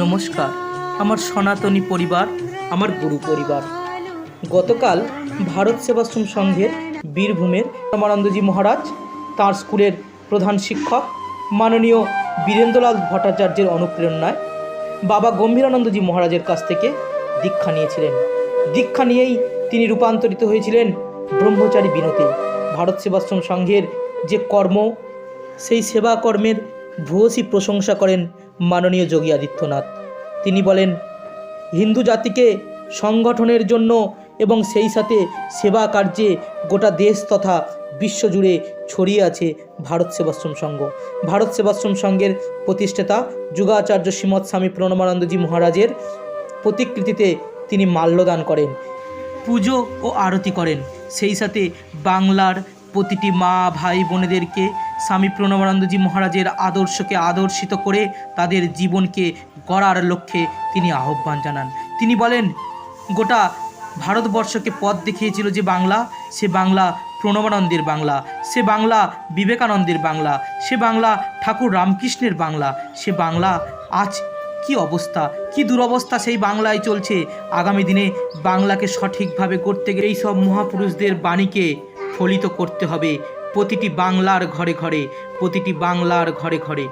নমস্কার। আমার সনাতনী পরিবার, আমার গুরু পরিবার। গতকাল ভারত সেবাশ্রম সংঘের বীরভূমের রামানন্দজি মহারাজ, তাঁর স্কুলের প্রধান শিক্ষক, মাননীয় বীরেন্দ্রলাল ভট্টাচার্যের অনুপ্রেরণায় বাবা গম্ভীরানন্দজি মহারাজের কাছ থেকে দীক্ষা নিয়েছিলেন। দীক্ষা নিয়েই তিনি রূপান্তরিত হয়েছিলেন ব্রহ্মচারী বিনতে। ভারত সেবাশ্রম সংঘের যে কর্ম, সেই সেবা কর্মের ভূয়সী প্রশংসা করেন মাননীয় যোগী আদিত্যনাথ। তিনি বলেন, হিন্দু জাতিকে সংগঠনের জন্য এবং সেই সাথে সেবা কার্যে গোটা দেশ তথা বিশ্বজুড়ে ছড়িয়ে আছে ভারত সেবাশ্রম সংঘ। ভারত সেবাশ্রম সংঘের প্রতিষ্ঠাতা যুগাচার্য শ্রীমৎ স্বামী প্রণমানন্দজি মহারাজের প্রতিকৃতিতে তিনি মাল্যদান করেন, পুজো ও আরতি করেন। সেই সাথে বাংলার প্রতিটি মা ভাই বোনেদেরকে স্বামী প্রণবানন্দজি মহারাজের আদর্শকে আদর্শিত করে তাদের জীবনকে গড়ার লক্ষ্যে তিনি আহ্বান জানান। তিনি বলেন, গোটা ভারতবর্ষকে পথ দেখিয়েছিল যে বাংলা, সে বাংলা প্রণবানন্দের বাংলা, সে বাংলা বিবেকানন্দের বাংলা, সে বাংলা ঠাকুর রামকৃষ্ণের বাংলা, সে বাংলা আজ কি অবস্থা, কি দুরবস্থা সেই বাংলায় চলছে, আগামী দিনে বাংলাকে সঠিকভাবে করতে গেলে এই সব মহাপুরুষদের বাণীকে ফলিত করতে হবে। প্রতিটি বাংলার ঘরে ঘরে প্রতিটি বাংলার ঘরে ঘরে।